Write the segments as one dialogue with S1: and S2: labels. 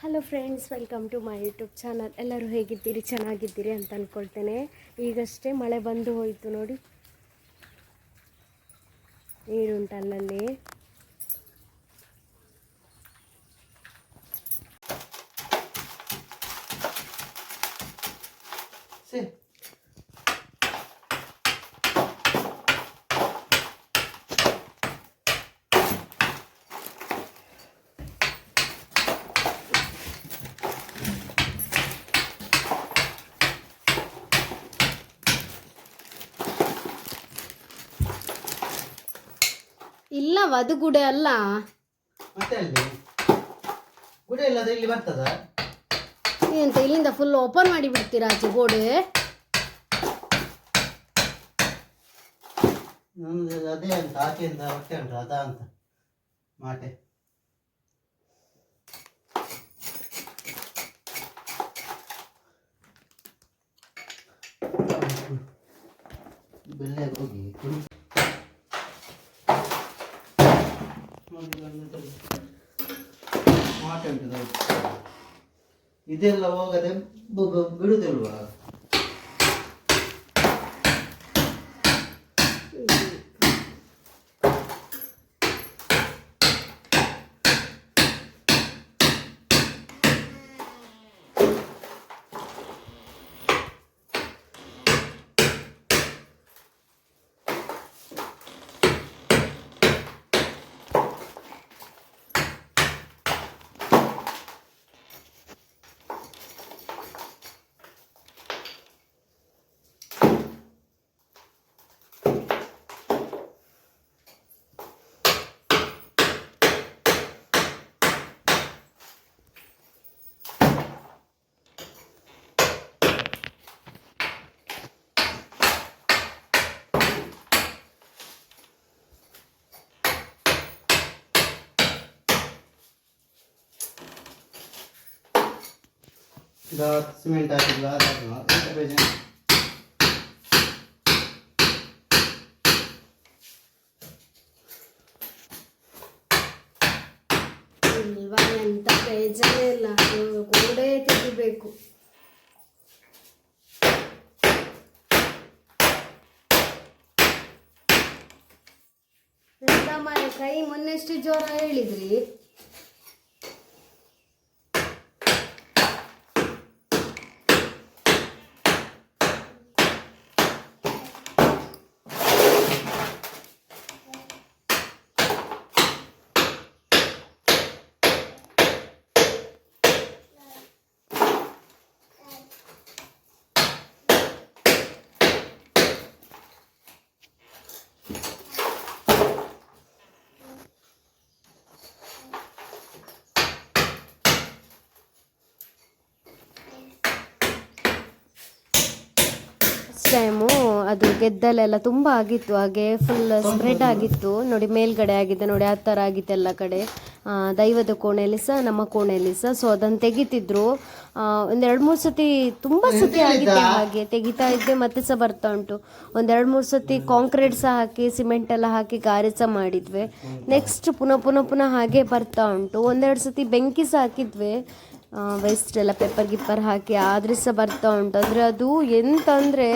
S1: Hello friends welcome to my YouTube channel ಎಲ್ಲರೂ ಹೇಗಿದ್ದೀರಿ? ಚೆನ್ನಾಗಿದ್ದೀರಿ ಅಂತ ಅಂದ್ಕೊಳ್ತೇನೆ ಈಗಷ್ಟೇ ಮಳೆ ಬಂದು ಹೋಯಿತು ನೋಡಿ. ನೀರುಂಟು ಅಲ್ಲಲ್ಲಿ. ಇಲ್ಲ ಅದು ಗುಡೆ ಅಲ್ಲ?
S2: ಮತ್ತೆ ಅಲ್ಲಿ? ಗುಡಿ ಇಲ್ಲದ ಇಲ್ಲಿ ಬರ್ತದ?
S1: ಎಂತ ಇಲ್ಲಿಂದ ಫುಲ್ ಓಪನ್ ಮಾಡಿ ಬಿಡ್ತೀರಾ ಆಚೆ ಗೋಡೆ?
S2: ನಮ್ದು ಅದೇ ಅಂತ ಆಚೆಯಿಂದ ಹೊಟ್ಟೆ ಉಂಟು ಅದ ಅಂತ ಮಾಟೆ. ಬೆಲ್ಲೆ ಹೋಗಿ ಕುಡಿ ಇದೆಲ್ಲ ಹೋಗದೆ ಬ- ಸಿಮೆಂಟ್ ಹಾಕಿಲ್ಲ ಅದಾಗಲ್ಲ
S1: ಇವಾಗ ಎಂಥ ಪ್ರಯೋಜನ ಇಲ್ಲ ಕೂಡ ತೆಗಿಬೇಕು ಎಂತ ಮಾರೆ ಕೈ ಮೊನ್ನೆಷ್ಟು ಜೋರ ಹೇಳಿದ್ರಿ? ಟೈಮು ಅದು ಗೆದ್ದಲೆಲ್ಲ ತುಂಬ ಆಗಿತ್ತು ಹಾಗೆ ಫುಲ್ ಸ್ಪ್ರೆಡ್ ಆಗಿತ್ತು. ನೋಡಿ ಮೇಲ್ಗಡೆ ಆಗಿದೆ ನೋಡಿ ಆ ಥರ ಆಗಿತ್ತು ಎಲ್ಲ ಕಡೆ. ದೈವದ ಕೋಣೆಯಲ್ಲಿ ಸಹ ನಮ್ಮ ಕೋಣೆಯಲ್ಲಿ ಸಹ. ಸೊ ಅದನ್ನು ತೆಗಿತಿದ್ರು. ಒಂದೆರಡು ಮೂರು ಸತಿ ತುಂಬ ಸತಿ ಆಗಿದೆ ಹಾಗೆ. ತೆಗಿತಾ ಇದ್ದೆ ಮತ್ತೆ ಸಹ ಬರ್ತಾ ಉಂಟು. ಒಂದೆರಡು ಮೂರು ಸತಿ ಕಾಂಕ್ರೀಟ್ ಸಹ ಹಾಕಿ ಸಿಮೆಂಟ್ ಎಲ್ಲ ಹಾಕಿ ಗಾರೆ ಸಹ ಮಾಡಿದ್ವಿ. ನೆಕ್ಸ್ಟ್ ಪುನಃ ಪುನಃ ಪುನಃ ಹಾಗೆ ಬರ್ತಾ ಉಂಟು. ಒಂದೆರಡು ಸತಿ ಬೆಂಕಿ ಸಹ ಹಾಕಿದ್ವಿ. ವೇಸ್ಟ್ ಎಲ್ಲ ಪೇಪರ್ ಗಿಪ್ಪರ್ ಹಾಕಿ ಆದ್ರೆ ಸಹ ಬರ್ತಾ ಉಂಟು. ಅಂದರೆ ಅದು ಎಂತಂದರೆ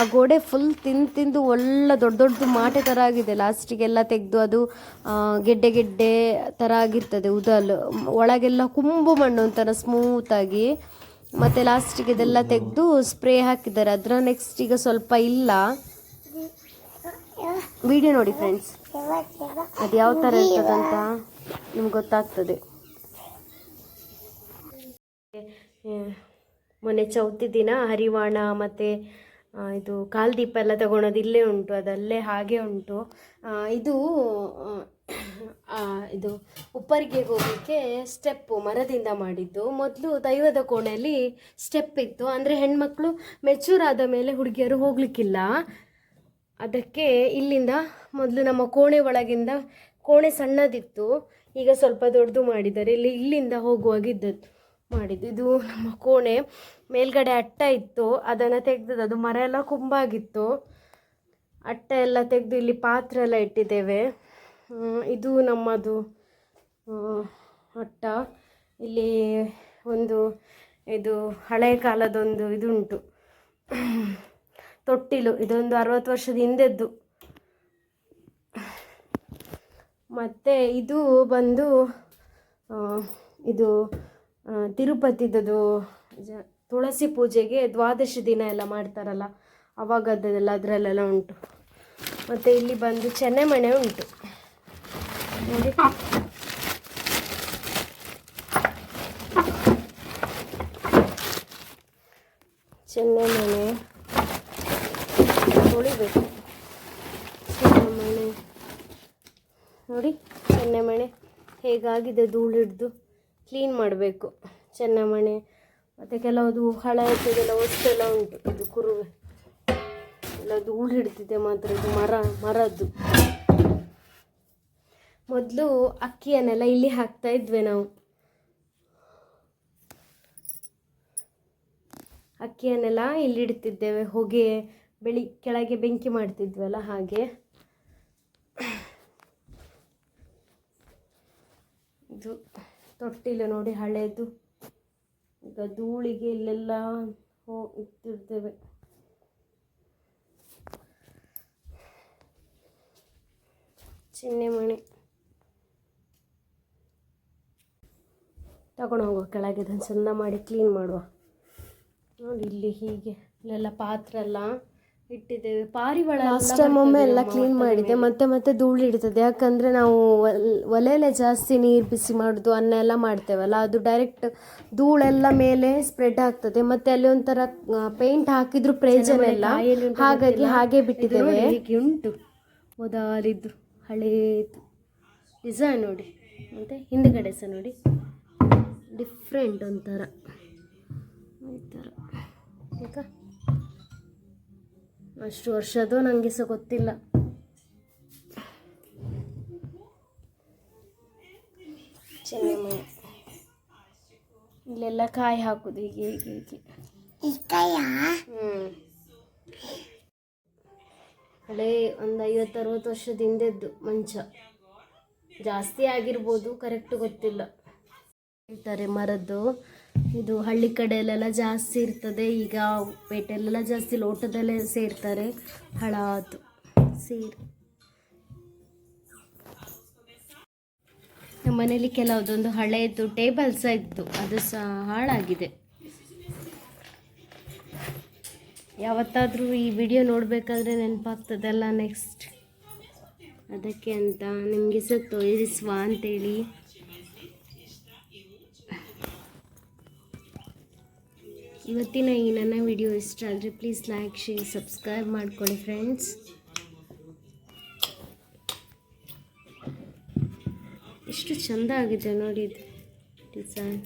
S1: ಆ ಗೋಡೆ ಫುಲ್ ತಿಂದು ತಿಂದು ಒಳ್ಳೆ ದೊಡ್ಡ ದೊಡ್ಡದು ಮಾಟೆ ಥರ ಆಗಿದೆ. ಲಾಸ್ಟಿಗೆಲ್ಲ ತೆಗೆದು ಅದು ಗೆಡ್ಡೆ ಗೆಡ್ಡೆ ಥರ ಆಗಿರ್ತದೆ ಉದಲು. ಒಳಗೆಲ್ಲ ಕುಂಬು ಮಣ್ಣು ಒಂಥರ ಸ್ಮೂತಾಗಿ ಮತ್ತು ಲಾಸ್ಟಿಗೆ ಇದೆಲ್ಲ ತೆಗೆದು ಸ್ಪ್ರೇ ಹಾಕಿದ್ದಾರೆ. ಅದರ ನೆಕ್ಸ್ಟ್ ಈಗ ಸ್ವಲ್ಪ ಇಲ್ಲ. ವಿಡಿಯೋ ನೋಡಿ ಫ್ರೆಂಡ್ಸ್ ಅದು ಯಾವ ಥರ ಇರ್ತದಂತ ನಿಮ್ಗೆ ಗೊತ್ತಾಗ್ತದೆ. ಮೊನ್ನೆ ಚೌತಿ ದಿನ ಹರಿವಾಣ ಮತ್ತು ಇದು ಕಾಲ್ದೀಪ ಎಲ್ಲ ತಗೊಳೋದು ಇಲ್ಲೇ ಉಂಟು, ಅದಲ್ಲೇ ಹಾಗೆ ಉಂಟು. ಇದು ಇದು ಉಪ್ಪರಿಗೆ ಹೋಗಲಿಕ್ಕೆ ಸ್ಟೆಪ್ಪು ಮರದಿಂದ ಮಾಡಿದ್ದು. ಮೊದಲು ದೈವದ ಕೋಣೆಯಲ್ಲಿ ಸ್ಟೆಪ್ ಇತ್ತು. ಅಂದರೆ ಹೆಣ್ಮಕ್ಳು ಮೆಚೂರ್ ಆದ ಮೇಲೆ ಹುಡುಗಿಯರು ಹೋಗಲಿಕ್ಕಿಲ್ಲ. ಅದಕ್ಕೆ ಇಲ್ಲಿಂದ ಮೊದಲು ನಮ್ಮ ಕೋಣೆ ಒಳಗಿಂದ, ಕೋಣೆ ಸಣ್ಣದಿತ್ತು. ಈಗ ಸ್ವಲ್ಪ ದೊಡ್ಡದು ಮಾಡಿದ್ದಾರೆ. ಇಲ್ಲಿ, ಇಲ್ಲಿಂದ ಹೋಗುವಾಗಿದ್ದದ್ದು ಮಾಡಿದ್ದು. ಇದು ನಮ್ಮ ಕೋಣೆ. ಮೇಲ್ಗಡೆ ಅಟ್ಟ ಇತ್ತು. ಅದನ್ನು ತೆಗೆದದ್ದು. ಅದು ಮರ ಎಲ್ಲ ಕುಂಬಾಗಿತ್ತು. ಅಟ್ಟ ಎಲ್ಲ ತೆಗೆದು ಇಲ್ಲಿ ಪಾತ್ರೆ ಎಲ್ಲ ಇಟ್ಟಿದ್ದೇವೆ. ಇದು ನಮ್ಮದು ಅಟ್ಟ.
S3: ಇಲ್ಲಿ ಒಂದು ಇದು ಹಳೆಯ ಕಾಲದೊಂದು ಇದುಂಟು. ತೊಟ್ಟಿಲು. ಇದೊಂದು ಅರವತ್ತು ವರ್ಷದ ಹಿಂದೆದ್ದು. ಮತ್ತು ಇದು ಬಂದು ಇದು ತಿರುಪತಿದದು ತುಳಸಿ ಪೂಜೆಗೆ ದ್ವಾದಶಿ ದಿನ ಎಲ್ಲ ಮಾಡ್ತಾರಲ್ಲ, ಅವಾಗದ್ದೆಲ್ಲ ಅದರಲ್ಲೆಲ್ಲ ಉಂಟು. ಮತ್ತು ಇಲ್ಲಿ ಬಂದು ಚೆನ್ನೆಮಣೆ ಉಂಟು. ನೋಡಿ. ಚೆನ್ನೆಮಣೆ. ತೊಳಿಬೇಕು ಚೆನ್ನೆಮಣೆ. ನೋಡಿ, ಚೆನ್ನೆಮಣೆ ಹೇಗಾಗಿದೆ ಧೂಳು ಹಿಡ್ದು ಕ್ಲೀನ್ ಮಾಡಬೇಕು. ಚೆನ್ನಮಣೆ ಮತ್ತು ಕೆಲವುದು ಹಳೆಯದೆಲ್ಲ ಎಲ್ಲ ಉಂಟು. ಇದು ಕುರುವೆ. ಎಲ್ಲ ಧೂಳು ಹಿಡ್ತಿದೆ ಮಾತ್ರ, ಇದು ಮರ, ಮರದ್ದು. ಮೊದಲು ಅಕ್ಕಿಯನ್ನೆಲ್ಲ ಇಲ್ಲಿ ಹಾಕ್ತಾ ಇದ್ವಿ ನಾವು. ಅಕ್ಕಿಯನ್ನೆಲ್ಲ ಇಲ್ಲಿ ಇಡ್ತಿದ್ದೇವೆ. ಹೊಗೆ, ಬೆಳಿ, ಕೆಳಗೆ ಬೆಂಕಿ ಮಾಡ್ತಿದ್ವಲ್ಲ ಹಾಗೆ. ಇದು ತೊಟ್ಟಿಲು ನೋಡಿ ಹಳೆಯದು ಈಗ ಧೂಳಿಗೆ ಇಲ್ಲೆಲ್ಲ ಹೋ, ಇಟ್ಟಿರ್ತೇವೆ. ಚಿನ್ನೆಮಣೆ ತಗೊಂಡು ಹೋಗುವ ಕೆಳಗೆ, ಇದನ್ನು ಚೆಂದ ಮಾಡಿ ಕ್ಲೀನ್ ಮಾಡುವ. ನೋಡಿ ಇಲ್ಲಿ ಹೀಗೆ, ಇಲ್ಲೆಲ್ಲ ಪಾತ್ರೆ ಎಲ್ಲ. ಇಟ್ಟಿದ್ದೇವೆ. ಪಾರಿವಾಳ ಲಾಸ್ಟ್ ಟೈಮ್ ಒಮ್ಮೆ ಎಲ್ಲ ಕ್ಲೀನ್ ಮಾಡಿದೆ ಮತ್ತೆ ಮತ್ತೆ ಧೂಳು ಇಡ್ತದೆ ಯಾಕಂದ್ರೆ ನಾವು ಒಲ್- ಒಲೆಯಲ್ಲೇ ಜಾಸ್ತಿ ನೀರು ಬಿಸಿ ಮಾಡೋದು ಅನ್ನ ಎಲ್ಲ ಮಾಡ್ತೇವಲ್ಲ ಅದು ಡೈರೆಕ್ಟ್ ಧೂಳೆಲ್ಲ ಮೇಲೆ ಸ್ಪ್ರೆಡ್ ಆಗ್ತದೆ. ಮತ್ತೆ ಅಲ್ಲಿ ಒಂಥರ ಪೇಂಟ್ ಹಾಕಿದ್ರು ಪ್ರಯೋಜನ ಇಲ್ಲ. ಹಾಗಾಗಿ ಹಾಗೆ ಬಿಟ್ಟಿದ್ದೇವೆ. ಉಂಟು. ಮೊದಲಿದ್ದು ಹಳೇದು. ಡಿಸೈನ್ ನೋಡಿ. ಮತ್ತೆ ಹಿಂದ್ಗಡೆ ಸಹ ನೋಡಿ. ಡಿಫ್ರೆಂಟ್ ಒಂಥರ. ಈ ಥರ ಅಷ್ಟು ವರ್ಷದ್ದು ನನಗೆ ಸಹ ಗೊತ್ತಿಲ್ಲ. ಚೆನ್ನಾಗಿ ಇಲ್ಲೆಲ್ಲ ಕಾಯಿ ಹಾಕುದು ಹೀಗೆ ಹೀಗೆ ಹೀಗೆ. ಹ್ಞೂ ಹಳೆ ಒಂದು ಐವತ್ತು ಅರವತ್ತು ವರ್ಷದ ಹಿಂದೆದ್ದು ಮಂಚ. ಜಾಸ್ತಿ ಆಗಿರ್ಬೋದು ಕರೆಕ್ಟ್ ಗೊತ್ತಿಲ್ಲ. ಹೇಳ್ತಾರೆ ಮರದ್ದು. ಇದು ಹಳ್ಳಿ ಕಡೆಯಲ್ಲೆಲ್ಲ ಜಾಸ್ತಿ ಇರ್ತದೆ. ಈಗ ಪೇಟೆಯಲ್ಲೆಲ್ಲ ಜಾಸ್ತಿ ಲೋಟದಲ್ಲೇ ಸೇರ್ತಾರೆ. ಹಳಾತು ಸೇರಿ. ನಮ್ಮ ಮನೇಲಿ ಕೆಲವುದೊಂದು ಹಳೆಯದು ಟೇಬಲ್ ಸಹ ಇತ್ತು. ಅದು ಸಹ ಹಾಳಾಗಿದೆ. ಯಾವತ್ತಾದರೂ ಈ ವಿಡಿಯೋ ನೋಡಬೇಕಾದ್ರೆ ನೆನಪಾಗ್ತದಲ್ಲ ನೆಕ್ಸ್ಟ್. ಅದಕ್ಕೆ ಅಂತ ನಿಮಗೆ ಸಹ ತೋರಿಸುವ ಅಂತೇಳಿ. ಇವತ್ತಿನ ಈ ನನ್ನ ವಿಡಿಯೋ ಇಷ್ಟ ಆದರೆ ಪ್ಲೀಸ್ ಲೈಕ್ ಶೇರ್ ಸಬ್ಸ್ಕ್ರೈಬ್ ಮಾಡ್ಕೊಳ್ಳಿ ಫ್ರೆಂಡ್ಸ್ ಎಷ್ಟು ಚೆಂದ ಆಗಿದೆ ನೋಡಿ ಡಿಸೈನ್